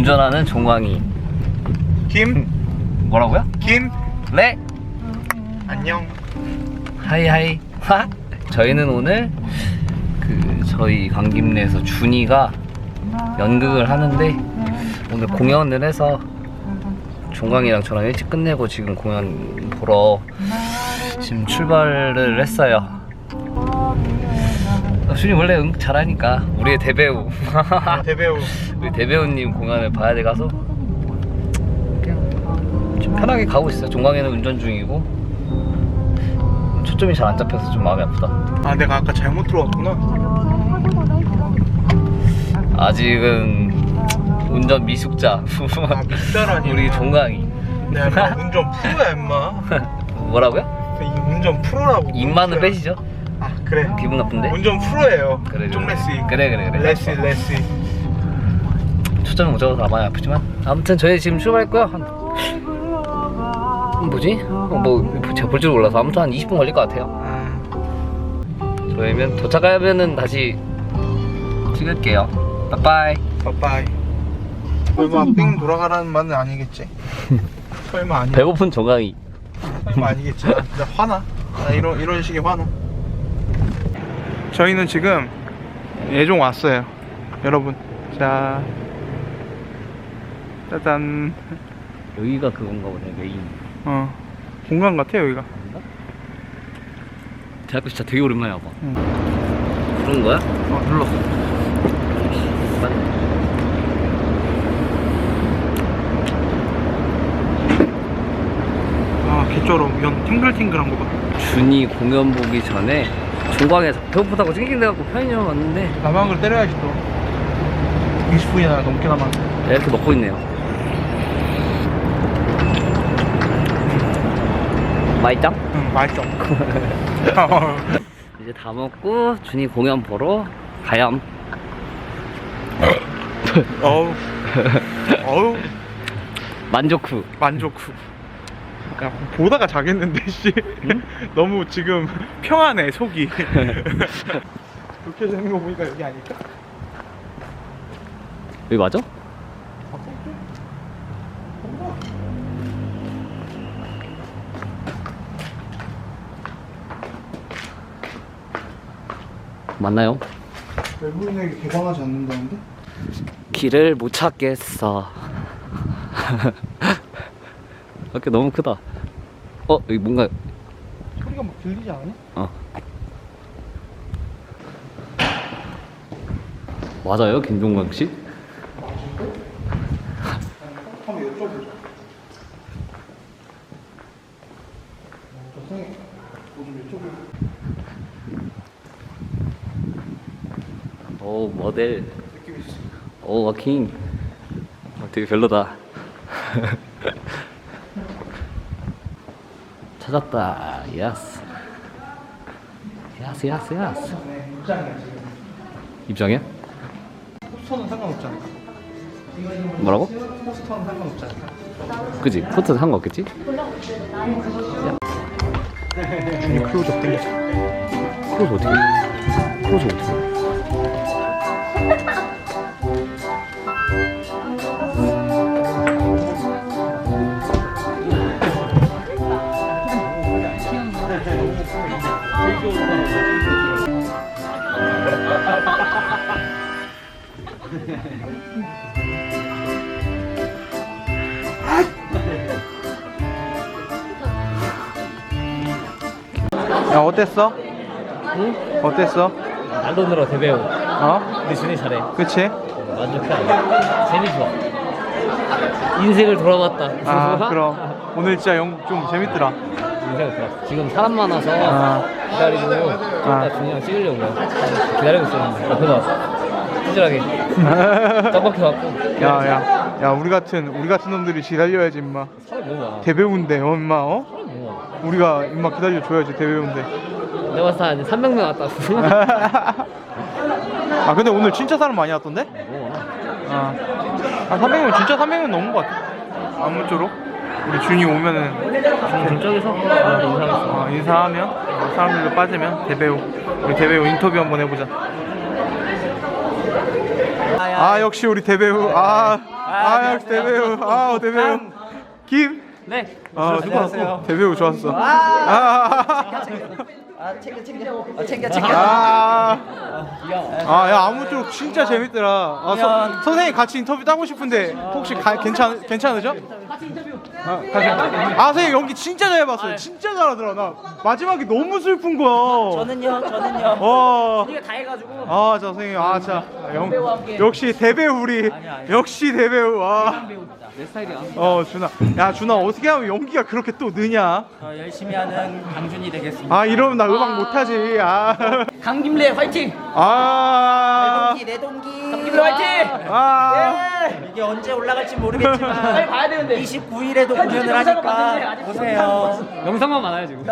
운전하는 종광이. 김? 뭐라고요? 김? 네. 안녕 하이 하이. 하. 저희는 오늘 그 저희 강김내에서 준이가 연극을 하는데 오늘 공연을 해서 종광이랑 저랑 일찍 끝내고 지금 공연 보러 지금 출발을 했어요. 어, 준이 원래 연극 잘하니까. 우리의 대배우. 대배우. 우리 대배우님 공연을 봐야 돼 가서. 좀 편하게 가고 있어요. 종광이는 운전 중이고. 초점이 잘 안 잡혀서 좀 마음이 아프다. 아 내가 아까 잘못 들어왔구나. 아직은 운전 미숙자. 아 우리 종강이. 내가 임마 운전 프로야 임마. 뭐라고요? 이 운전 프로라고. 입만은. 빼시죠? 아 그래. 기분 나쁜데? 운전 프로예요. 그래, 그래. 쫑레시 그래 그래 그래. 레시 레시 초점이 못 잡아서 많이 아프지만. 아무튼 저희 지금 출발했고요. 한 음, 뭐지? 어, 뭐 제가 볼 줄 몰라서 아무튼 한 20분 걸릴 것 같아요. 음, 저희면 도착하면은 다시 찍을게요. 빠빠이. 빠빠이. 설마 삥 돌아가라는 말은 아니겠지? 설마 아니 배고픈 종강이. 설마 아니겠지? 나 진짜 화나? 나 이런 이런 식의 화나 저희는 지금 예종 왔어요. 여러분 자 짜잔. 여기가 그건가 보네 메인. 어 공간 같아 여기가. 아닌가? 대학교 진짜 되게 오랜만에 와봐. 응. 그런 거야? 어 눌러. 아 개쩔어. 연 탱글탱글한 거봐. 준이 공연 보기 전에 종광에서 배고프다고 찡찡대갖고 편의점 왔는데 나방을 때려야지 또. 20분이나 넘게 남았네. 네, 이렇게 먹고 있네요. 맛있죠? 응 맛있죠. 이제 다 먹고 준이 공연 보러 가염 어우. 어우. 만족 후. 만족 후 야, 보다가 자겠는데 씨 너무 지금 평안해 속이 이렇게 되는 거 보니까 여기 아닐까? 여기 맞아? 맞나요? 외부인에게 개방하지 않는다는데? 길을 못 찾겠어. 밖에 너무 크다. 어, 여기 뭔가, 소리가 막 들리지 않아? 어. 맞아요, 김종광 씨? 한번 여쭤보자 저생에 뭐좀 여쭤보자 오, 모델. 느낌 있어 오, 워킹. 어, 되게 별로다. 찾았다. 예스. 예스, 예스, 예스. 네 입장이야 지금 입장이야? 포스터는 상관없지 않을까? 뭐라고? 포스터는 상관없지 않을까? 그지? 포트 상관없겠지? 준이 클로즈업 땡기자 크로즈 어떻게? 크로즈 어떻게? 야 어땠어? 응? 어땠어? 늘어 대배우. 어? 근데 준이 잘해. 그치? 만족해. 재미 좋아. 인생을 돌아봤다. 아 그럼 오늘 진짜 영, 좀 재밌더라 인 생을 돌아봤어. 지금 사람 많아서 아. 기다리고 좀 아. 이따 준이랑 찍으려고요. 기다리고 있었는데 앞에서 왔어. 친절하게 떡볶이 왔고. 야야 야 우리 같은 우리 같은 놈들이 기다려야지 임마 사람 너무 많아. 대배우인데 어 임마 어? 사람 너무 많아. 우리가 임마 기다려 줘야지 대배우인데 내가 봤을 때한 300명 왔다. 아 근데 오늘 진짜 사람 많이 왔던데? 너무 많아. 아, 한 300명 진짜 300명 넘은 것 같아 아무쪼록 우리 준이 오면은 저쪽에서 아. 어, 인사하면 어, 사람들도 빠지면 대배우 우리 대배우 인터뷰 한번 해보자 아 역시 우리 대배우 아 아, 역시 대배우. 아, 대배우. 김. 네. 아, 안녕하세요. 대배우 좋았어. 아, 아. 아 챙겨 챙겨 아, 챙겨 챙겨 아, 아, 야 아무쪼록 진짜 재밌더라. 아. 서, 선생님 같이 인터뷰 따고 싶은데 혹시 가, 괜찮 괜찮으죠? 아. 아, 선생님 연기 진짜 잘 봤어요. 진짜 잘하더라. 나 마지막에 너무 슬픈 거야. 저는요 저는요 와. 우리가 다 해가지고. 아, 자 선생님, 아, 자, 영, 역시 대배우 우리, 아니야, 아니야. 역시 대배우. 아, 내 스타일이야. 어, 준아, 야, 준아 어떻게 하면 연기가 그렇게 또 느냐? 저 열심히 하는 강준이 되겠습니다 아, 이러면 나 음악 못하지. 아, 강김래 화이팅. 아, 내 동기 강김래 화이팅. 아. 이게 언제 올라갈지 모르겠지만 빨리 봐야 되는데. 29일에도 공연을 하니까 오세요. 영상만 많아요 지금.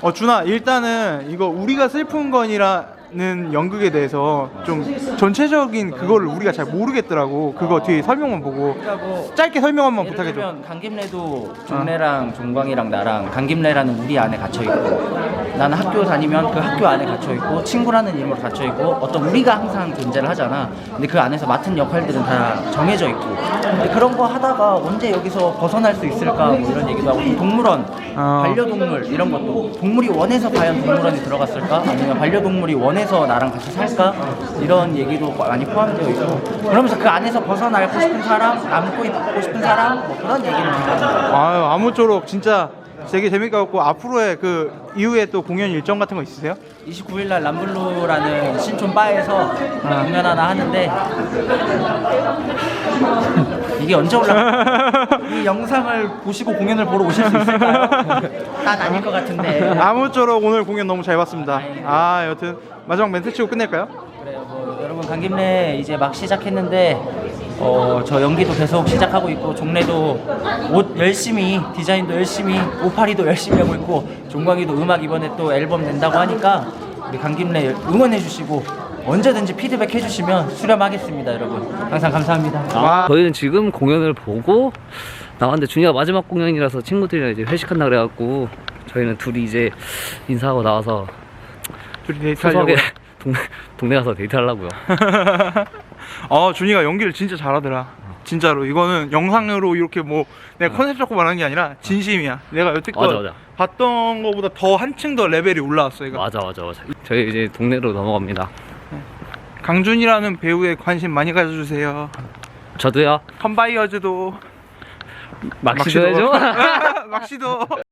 어. 준아 일단은 이거 우리가 슬픈 건이라는 연극에 대해서 좀 전체적인 그거를 우리가 잘 모르겠더라고. 그거 뒤에 설명만 보고. 그러니까 뭐 짧게 설명 한번 예를 부탁해줘. 들면 강김래도 종래랑 종광이랑 나랑 강김래라는 우리 안에 갇혀 있고 나는 학교 다니면 그 학교 안에 갇혀 있고 친구라는 이름으로 갇혀 있고 어떤 우리가 항상 존재를 하잖아. 근데 그 안에서 맡은 역할들은 다 정해져 있고. 근데 그런 거 하다가 언제 여기서 벗어날 수 있을까 뭐 이런 얘기도 하고 동물원, 아. 반려동물 이런 것도 동물이 원해서 과연 동물원에 들어갔을까? 아니면 반려동물이 원해서 나랑 같이 살까? 이런 얘기도 많이 포함되어 있고 그러면서 그 안에서 벗어나고 싶은 사람, 안고 있고 싶은 사람 뭐 그런 얘기를 하는 아유 아무쪼록 진짜 되게 재밌게 봤고 앞으로의 그 이후에 또 공연 일정 같은 거 있으세요? 29일 날 람블루라는 신촌 바에서 공연 하나 하는데 이게 언제 올라? 이 영상을 보시고 공연을 보러 오실 수 있을까요? 난 아닐 것 같은데. 아무쪼록 오늘 공연 너무 잘 봤습니다 아 여튼 마지막 멘트 치고 끝낼까요? 그래요. 뭐 여러분 강김래 이제 막 시작했는데 어, 저 연기도 계속 시작하고 있고 종래도 옷 열심히 디자인도 열심히 오파리도 열심히 하고 있고 종광이도 음악 이번에 또 앨범 낸다고 하니까 우리 강김래 응원해 주시고 언제든지 피드백 해주시면 수렴하겠습니다 여러분 항상 감사합니다 와. 저희는 지금 공연을 보고 나왔는데 준이가 마지막 공연이라서 친구들이랑 이제 회식한다 그래갖고 저희는 둘이 이제 인사하고 나와서 둘이 데이트하려고 소소하게 동네, 동네 가서 데이트하려고요. 어 준이가 연기를 진짜 잘하더라 진짜로 이거는 영상으로 이렇게 뭐 내가 컨셉 잡고 말하는 게 아니라 진심이야 내가 여태껏 맞아, 맞아. 봤던 거보다 더 한층 더 레벨이 올라왔어 이거 맞아 맞아 맞아. 저희 이제 동네로 넘어갑니다. 강준이라는 배우에 관심 많이 가져주세요 저도요. 컨바이어즈도 막시도 해줘. 막시도